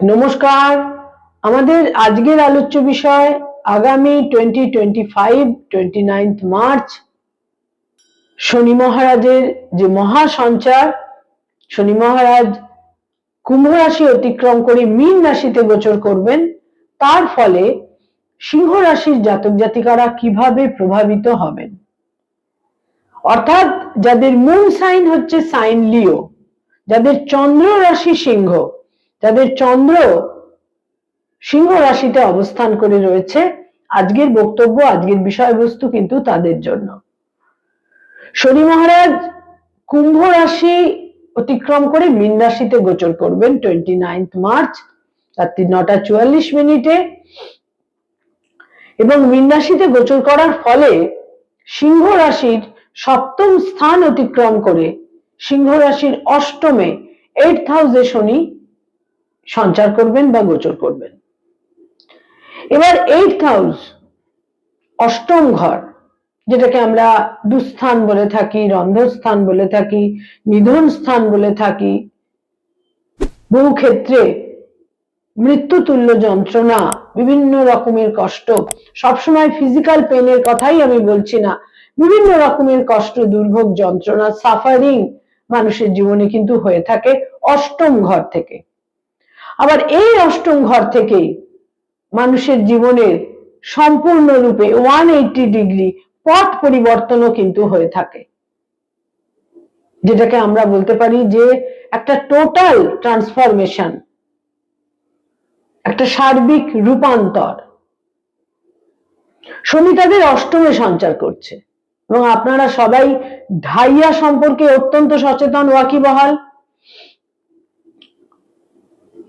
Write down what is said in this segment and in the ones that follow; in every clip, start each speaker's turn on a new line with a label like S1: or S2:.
S1: নমস্কার। আমাদের আজকের আলোচ্য বিষয় আগামী twenty twenty five twenty ninth March Shani মহারাজের যে মহা সঞ্চার শনি মহারাজ কুম্ভ রাশি অতিক্রম করে মীন রাশিতে গোচর করবেন। তার ফলে সিংহ রাশির জাতক জাতিকারা কীভাবে প্রভাবিত হবেন? অর্থাৎ যাদের মুন সাইন হচ্ছে সাইন লিও যাদের চন্দ্র রাশি সিংহ যাদের চন্দ্র সিংহ রাশিতে অবস্থান করে রয়েছে, আজকের বক্তব্য, আজকের বিষয়বস্তু কিন্তু তাদের জন্য। শনি মহারাজ কুম্ভ রাশি অতিক্রম করে মীন রাশিতে গোচর করবেন টোয়েন্টি নাইন্থ মার্চ রাত্রি নটা চুয়াল্লিশ মিনিটে। এবং মীন রাশিতে গোচর করার ফলে সিংহ রাশির সপ্তম স্থান অতিক্রম করে সিংহ রাশির অষ্টমে এইট হাউসে শনি সঞ্চার করবেন বা গোচর করবেন। এবার এইট হাউস অষ্টম ঘর, যেটাকে আমরা দুস্থান বলে থাকি রন্ধস্থান বলে থাকি নিধন স্থান বলে থাকি। বহু ক্ষেত্রে মৃত্যুতুল্য যন্ত্রণা, বিভিন্ন রকমের কষ্ট, সবসময় ফিজিক্যাল পেনের কথাই আমি বলছি না। বিভিন্ন রকমের কষ্ট, দুর্ভোগ, যন্ত্রণা সাফারিং মানুষের জীবনে কিন্তু হয়ে থাকে অষ্টম ঘর থেকে। আবার এই অষ্টম ঘর থেকেই মানুষের জীবনের সম্পূর্ণরূপে ওয়ান এইটি ডিগ্রি পথ পরিবর্তনও কিন্তু হয়ে থাকে। যেটাকে আমরা বলতে পারি যে একটা টোটাল ট্রান্সফরমেশন একটা সার্বিক রূপান্তর। শনি তাদের অষ্টমে সঞ্চার করছে এবং আপনারা সবাই ঢাইয়া সম্পর্কে অত্যন্ত সচেতন, ওয়াকিবহাল।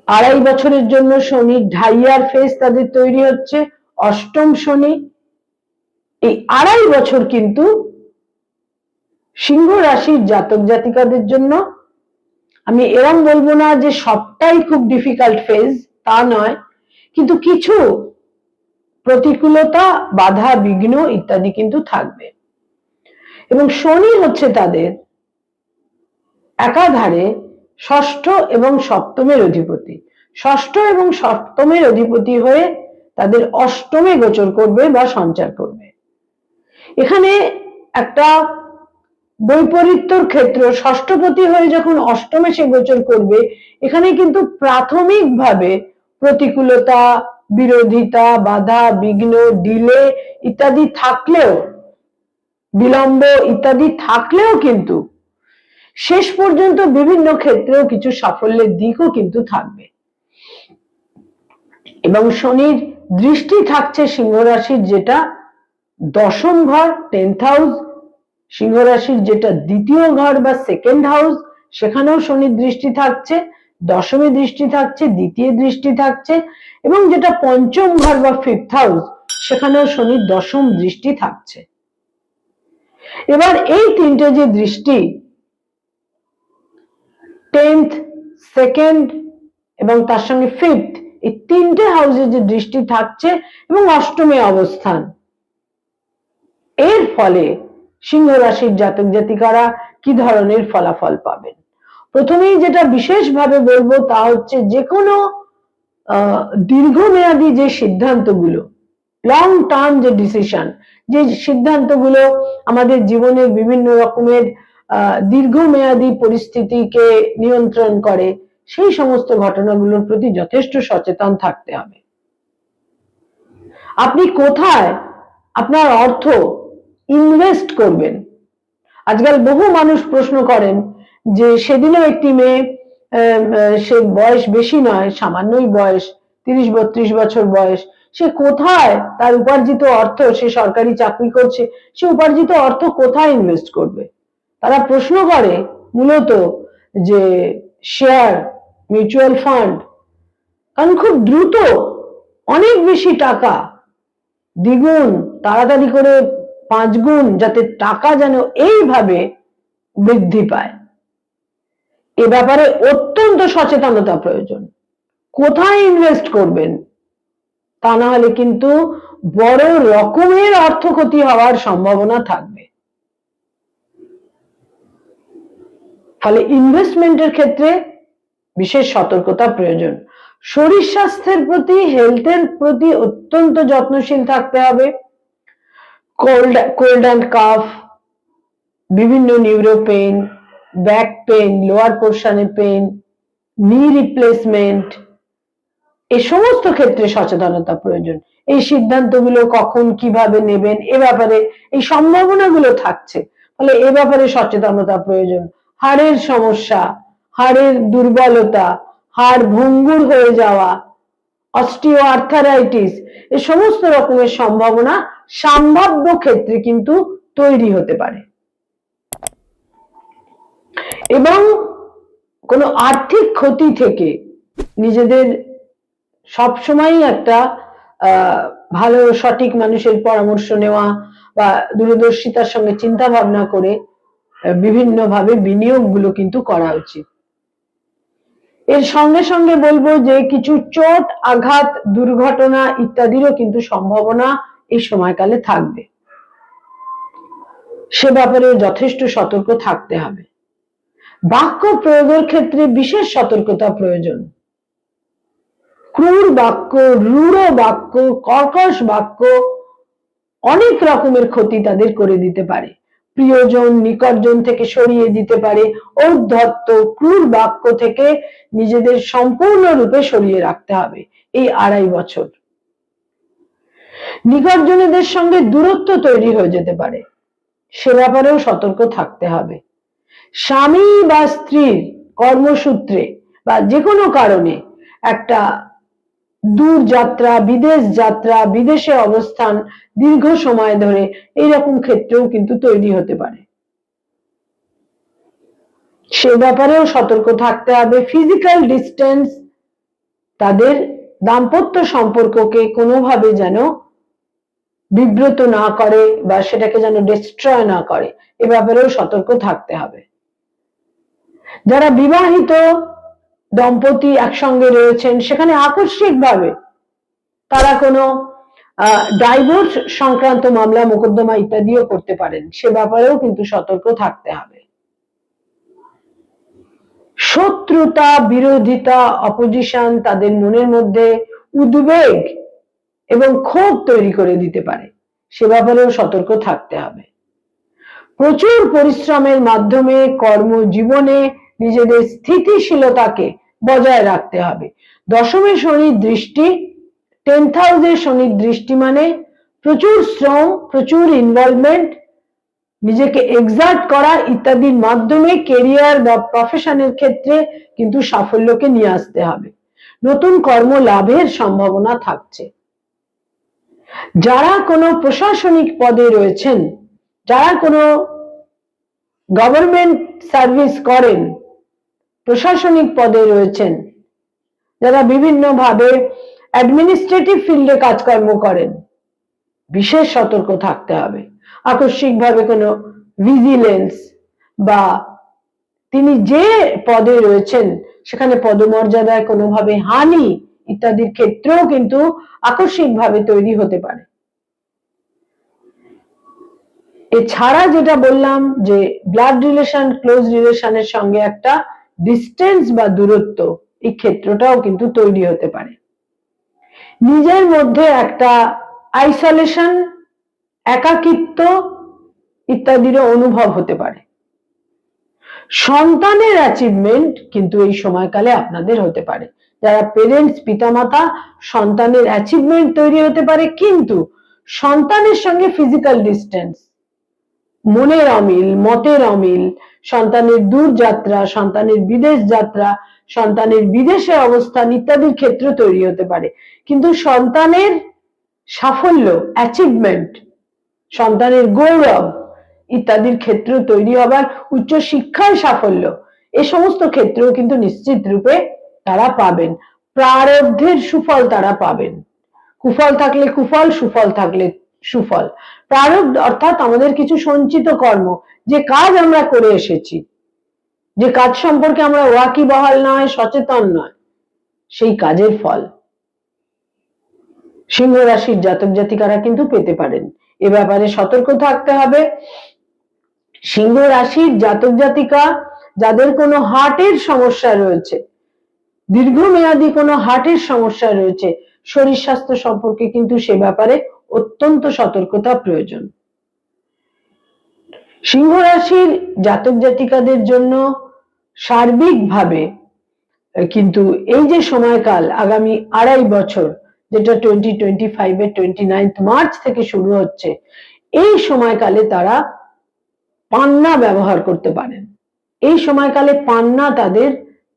S1: আড়াই বছরের জন্য শনি ঢাইয়ার ফেস তাদের তৈরি হচ্ছে। অষ্টম শনি, এই আড়াই বছর কিন্তু সিংহ রাশির জাতক জাতিকাদের জন্য। আমি এরম বলব না যে সবটাই খুব ডিফিকাল্ট ফেজ তা নয়। কিন্তু কিছু প্রতিকূলতা, বাধা, বিঘ্ন ইত্যাদি কিন্তু থাকবে। এবং শনি হচ্ছে তাদের একাধারে ষষ্ঠ এবং সপ্তমের অধিপতি। ষষ্ঠ এবং সপ্তমের অধিপতি হয়ে তাদের অষ্টমে গোচর করবে বা সঞ্চার করবে। এখানে একটা বৈপরীত্যর ক্ষেত্র, ষষ্ঠপতি হয়ে যখন অষ্টমে সে গোচর করবে, এখানে কিন্তু প্রাথমিকভাবে প্রতিকূলতা, বিরোধিতা, বাধা, বিঘ্ন, ডিলে ইত্যাদি থাকলেও, বিলম্ব ইত্যাদি থাকলেও কিন্তু শেষ পর্যন্ত বিভিন্ন ক্ষেত্রেও কিছু সাফল্যের দিকও কিন্তু থাকবে। এবং শনির দৃষ্টি থাকছে সিংহ রাশির যেটা দশম ঘর টেন্থ হাউস সিংহ রাশির যেটা দ্বিতীয় ঘর বা সেকেন্ড হাউস সেখানেও শনির দৃষ্টি থাকছে দশমী দৃষ্টি থাকছে, দ্বিতীয় দৃষ্টি থাকছে, এবং যেটা পঞ্চম ঘর বা ফিফথ হাউস সেখানেও শনির দশম দৃষ্টি থাকছে। এবার এই তিনটে যে দৃষ্টি টেন্থ সেকেন্ড এবং তার সঙ্গে ফিফথ এই তিনটে হাউসে যে দৃষ্টি থাকছে এবং অষ্টমে অবস্থান। এর ফলে সিংহ রাশির জাতক জাতিকারা কি ধরনের ফলাফল পাবেন? প্রথমেই যেটা বিশেষভাবে বলব তা হচ্ছে যে কোনো দীর্ঘমেয়াদী যে সিদ্ধান্তগুলো লং টার্ম যে ডিসিশন যে সিদ্ধান্তগুলো আমাদের জীবনের বিভিন্ন রকমের দীর্ঘমেয়াদী পরিস্থিতিকে নিয়ন্ত্রণ করে, সেই সমস্ত ঘটনাগুলোর প্রতি যথেষ্ট সচেতন থাকতে হবে। আপনি কোথায় আপনার অর্থ ইনভেস্ট করবেন? আজকাল বহু মানুষ প্রশ্ন করেন যে, সেদিনও একটি মেয়ে সে বয়স বেশি নয়, সামান্যই বয়স, তিরিশ, বত্রিশ বছর বয়স, সে কোথায় তার উপার্জিত অর্থ, সে সরকারি চাকরি করছে, সে উপার্জিত অর্থ কোথায় ইনভেস্ট করবে? তারা প্রশ্ন করে মূলত যে শেয়ার মিউচুয়াল ফান্ড কারণ খুব দ্রুত অনেক বেশি টাকা দ্বিগুণ, তাড়াতাড়ি করে পাঁচ গুণ যাতে টাকা যেন এইভাবে বৃদ্ধি পায়। এ ব্যাপারে অত্যন্ত সচেতনতা প্রয়োজন। কোথায় ইনভেস্ট করবেন? তা না হলে কিন্তু বড় রকমের অর্থ ক্ষতি হওয়ার সম্ভাবনা থাকবে। ফলে ইনভেস্টমেন্টের ক্ষেত্রে বিশেষ সতর্কতা প্রয়োজন। শরীর স্বাস্থ্যের প্রতি হেলথের প্রতি অত্যন্ত যত্নশীল থাকতে হবে। কোল্ড কোল্ড অ্যান্ড কাফ বিভিন্ন neuro pain back pain lower পোর্শনে pain knee replacement এই সমস্ত ক্ষেত্রে সচেতনতা প্রয়োজন। এই সিদ্ধান্তগুলো কখন কীভাবে নেবেন এ ব্যাপারে, এই সম্ভাবনাগুলো থাকছে। ফলে এ ব্যাপারে সচেতনতা প্রয়োজন। হাড়ের সমস্যা, হাড়ের দুর্বলতা, হাড় ভঙ্গুর হয়ে যাওয়া অস্টিও আর্থারাইটিস এই সমস্ত রকমের সম্ভাবনা সম্ভাব্য ক্ষেত্রে কিন্তু তৈরি হতে পারে। এবং কোনো আর্থিক ক্ষতি থেকে নিজেদের সবসময়ই একটা ভালো সঠিক মানুষের পরামর্শ নেওয়া বা দূরদর্শিতার সঙ্গে চিন্তা ভাবনা করে বিভিন্ন ভাবে বিনিয়োগগুলো কিন্তু করা উচিত। এর সঙ্গে সঙ্গে বলব যে কিছু চোট, আঘাত, দুর্ঘটনা ইত্যাদিরও কিন্তু সম্ভাবনা এই সময়কালে থাকবে। সে ব্যাপারে যথেষ্ট সতর্ক থাকতে হবে। বাক্য প্রয়োগের ক্ষেত্রে বিশেষ সতর্কতা প্রয়োজন। ক্রূর বাক্য, রূঢ় বাক্য, কর্কশ বাক্য অনেক রকমের ক্ষতি তাদের করে দিতে পারে। প্রিয়জন নিকটজন থেকে সরিয়ে দিতে পারে। ঔদ্ধত্য, ক্রূর বাক্য থেকে নিজেদের সম্পূর্ণরূপে সরিয়ে রাখতে হবে। এই আড়াই বছর। নিকটজনেদের সঙ্গে দূরত্ব তৈরি হয়ে যেতে পারে। সে ব্যাপারেও সতর্ক থাকতে হবে। স্বামী বা স্ত্রীর কর্মসূত্রে বা যে কোনো কারণে একটা দূর যাত্রা, বিদেশ যাত্রা, বিদেশে অবস্থান, দীর্ঘ সময় ধরে এইরকম ক্ষেত্রেও কিন্তু তৈরি হতে পারে। সে ব্যাপারেও সতর্ক থাকতে হবে। ফিজিক্যাল ডিস্টেন্স তাদের দাম্পত্য সম্পর্ককে কোনোভাবে যেন বিব্রত না করে বা সেটাকে যেন ডিস্ট্রয় না করে। এ ব্যাপারেও সতর্ক থাকতে হবে। যারা বিবাহিত দম্পতি একসঙ্গে রয়েছেন, সেখানে আকস্মিকভাবে তারা কোনো ডাইভোর্স সংক্রান্ত মামলা, মোকদ্দমা ইত্যাদিও করতে পারেন। সে ব্যাপারেও কিন্তু সতর্ক থাকতে হবে। শত্রুতা, বিরোধিতা অপোজিশন তাদের মনের মধ্যে উদ্বেগ এবং ক্ষোভ তৈরি করে দিতে পারে। সে ব্যাপারেও সতর্ক থাকতে হবে। প্রচুর পরিশ্রমের মাধ্যমে কর্মজীবনে নিজেদের স্থিতিশীলতাকে বজায় রাখতে হবে। দশমে শনির দৃষ্টি টেন্থ হাউসে শনির দৃষ্টি মানে প্রচুর শ্রম, প্রচুর ইনভলভমেন্ট নিজেকে এক্সার্ট করা ইত্যাদির মাধ্যমে কেরিয়ার বা প্রফেশনের ক্ষেত্রে কিন্তু সাফল্যকে নিয়ে আসতে হবে। নতুন কর্ম লাভের সম্ভাবনা থাকছে। যারা কোনো প্রশাসনিক পদে রয়েছেন, যারা কোনো গভর্নমেন্ট সার্ভিস করেন প্রশাসনিক পদে রয়েছেন। যারা বিভিন্নভাবে অ্যাডমিনিস্ট্রেটিভ ফিল্ডে কাজকর্ম করেন, বিশেষ সতর্ক থাকতে হবে। আকস্মিকভাবে কোনো ভিজিলেন্স বা তিনি যে পদে রয়েছেন, সেখানে পদমর্যাদায় কোনোভাবে হানি ইত্যাদির ক্ষেত্রেও কিন্তু আকস্মিকভাবে তৈরি হতে পারে। এছাড়া যেটা বললাম যে ব্লাড রিলেশন ক্লোজ রিলেশনের সঙ্গে একটা ডিস্টেন্স বা দূরত্ব এই ক্ষেত্রটাও কিন্তু তৈরি হতে পারে। নিজের মধ্যে একটা আইসোলেশন একাকিত্ব ইত্যাদিরও অনুভব হতে পারে। সন্তানের অ্যাচিভমেন্ট কিন্তু এই সময়কালে আপনাদের হতে পারে। যারা পেরেন্টস পিতামাতা, সন্তানের অ্যাচিভমেন্ট তৈরি হতে পারে, কিন্তু সন্তানের সঙ্গে ফিজিক্যাল ডিস্টেন্স মনের অমিল, মতের অমিল সন্তানের দূর যাত্রা সন্তানের বিদেশ যাত্রা, সন্তানের বিদেশে অবস্থান ইত্যাদির ক্ষেত্র তৈরি হতে পারে। কিন্তু সন্তানের সাফল্য অ্যাচিভমেন্ট সন্তানের গৌরব ইত্যাদির ক্ষেত্র তৈরি হবার উচ্চ শিক্ষায় সাফল্য, এ সমস্ত ক্ষেত্রেও কিন্তু নিশ্চিত রূপে তারা পাবেন। প্রারব্ধের সুফল তারা পাবেন। কুফল থাকলে কুফল, সুফল থাকলে সুফল। প্রারব্ধ অর্থাৎ আমাদের কিছু সঞ্চিত কর্ম যে কাজ আমরা করে এসেছি, যে কাজ সম্পর্কে আমরা ওয়াকি বহাল নয়, সচেতন নয়, সেই কাজের ফল। সিংহ রাশির জাতক জাতিকারা কিন্তু পেতে পারেন। এ ব্যাপারে সতর্ক থাকতে হবে। সিংহ রাশির জাতক জাতিকা যাদের কোনো হার্টের সমস্যা রয়েছে, দীর্ঘমেয়াদী কোনো হার্টের সমস্যা রয়েছে, শরীর স্বাস্থ্য সম্পর্কে কিন্তু সে ব্যাপারে অত্যন্ত সতর্কতা প্রয়োজন। সিংহ রাশির জাতক জাতিকাদের জন্য সার্বিকভাবে কিন্তু এই যে সময়কাল আগামী আড়াই বছর, যেটা টোয়েন্টি টোয়েন্টি ফাইভের টোয়েন্টি নাইন্থ মার্চ থেকে শুরু হচ্ছে, এই সময়কালে তারা পান্না ব্যবহার করতে পারেন। এই সময়কালে পান্না তাদের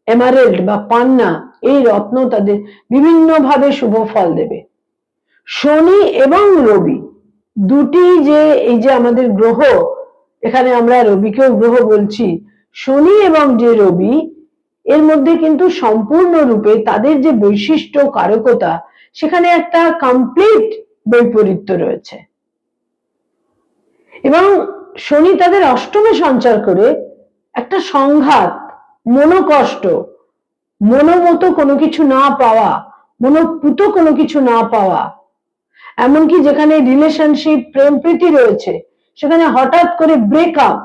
S1: এমারেল্ড বা পান্না, এই রত্ন তাদের বিভিন্নভাবে শুভ ফল দেবে। শনি এবং রবি দুটি যে, এই যে আমাদের গ্রহ এখানে আমরা রবিকেও গ্রহ বলছি। শনি এবং যে রবি, এর মধ্যে কিন্তু সম্পূর্ণরূপে তাদের যে বৈশিষ্ট্য কারকতা, সেখানে একটা কমপ্লিট বৈপরীত্য রয়েছে। এবং শনি তাদের অষ্টমে সঞ্চার করে একটা সংঘাত, মনোকষ্ট, মনোমতো কোনো কিছু না পাওয়া, মনোপুত কোনো কিছু না পাওয়া, এমনকি যেখানে রিলেশনশিপ প্রেম প্রীতি রয়েছে সেখানে হঠাৎ করে ব্রেকআপ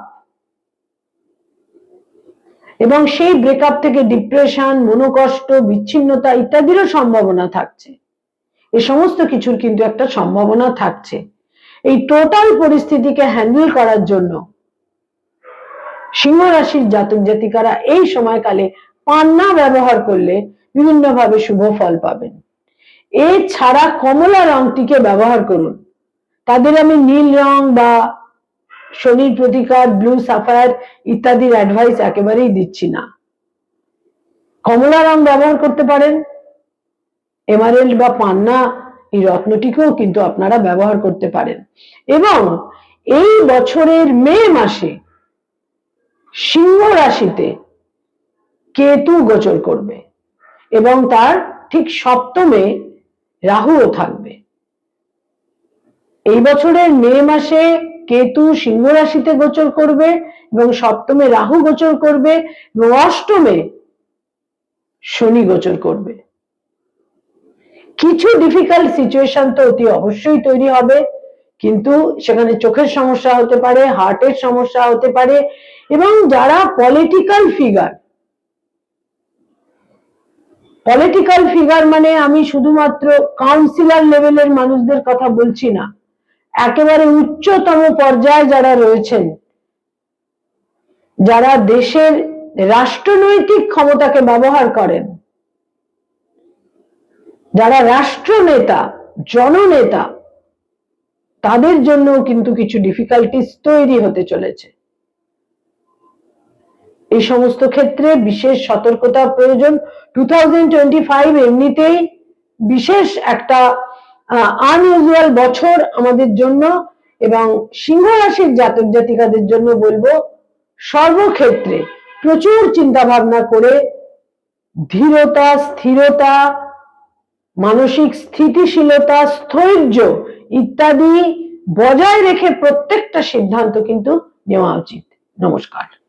S1: এবং সেই ব্রেকআপ থেকে ডিপ্রেশন মনোকষ্ট, বিচ্ছিন্নতা ইত্যাদিরও সম্ভাবনা থাকছে। এ সমস্ত কিছুর কিন্তু একটা সম্ভাবনা থাকছে। এই টোটাল পরিস্থিতিকে হ্যান্ডেল করার জন্য সিংহ রাশির জাতক জাতিকারা এই সময়কালে পান্না ব্যবহার করলে বিভিন্নভাবে শুভ ফল পাবেন। এছাড়া কমলা রংটিকে ব্যবহার করুন। তাদের আমি নীল রং বা শনির প্রতিকার ব্লু, সাফায়ার ইত্যাদির অ্যাডভাইস একেবারেই দিচ্ছি না। কমলা রং ব্যবহার করতে পারেন। এমারেল্ড বা পান্না এই রত্নটিকেও কিন্তু আপনারা ব্যবহার করতে পারেন। এবং এই বছরের মে মাসে সিংহ রাশিতে কেতু গোচর করবে এবং তার ঠিক সপ্তমে রাহুও থাকবে। এই বছরের মে মাসে কেতু সিংহ রাশিতে গোচর করবে এবং সপ্তমে রাহু গোচর করবে এবং অষ্টমে শনি গোচর করবে। কিছু ডিফিকাল্ট সিচুয়েশন তো অতি অবশ্যই তৈরি হবে, কিন্তু সেখানে চোখের সমস্যা হতে পারে হার্টের সমস্যা হতে পারে এবং যারা পলিটিক্যাল ফিগার পলিটিক্যাল ফিগার মানে আমি শুধুমাত্র কাউন্সিলর লেভেলের মানুষদের কথা বলছি না। একেবারে উচ্চতম পর্যায়ে যারা রয়েছেন, যারা দেশের রাষ্ট্রনৈতিক ক্ষমতাকে ব্যবহার করেন, যারা রাষ্ট্রনেতা, জননেতা, তাদের জন্য কিন্তু কিছু ডিফিকাল্টিস তৈরি হতে চলেছে। এই সমস্ত ক্ষেত্রে বিশেষ সতর্কতা প্রয়োজন। টু থাউজেন্ড টোয়েন্টি ফাইভ এমনিতেই বিশেষ একটা আনইউজুয়াল বছর আমাদের জন্য এবং সিংহ রাশির জাতক জাতিকাদের জন্য বলব সর্বক্ষেত্রে প্রচুর চিন্তা ভাবনা করে ধীরতা, স্থিরতা, মানসিক স্থিতিশীলতা স্থৈর্য ইত্যাদি বজায় রেখে প্রত্যেকটা সিদ্ধান্ত কিন্তু নেওয়া উচিত। নমস্কার।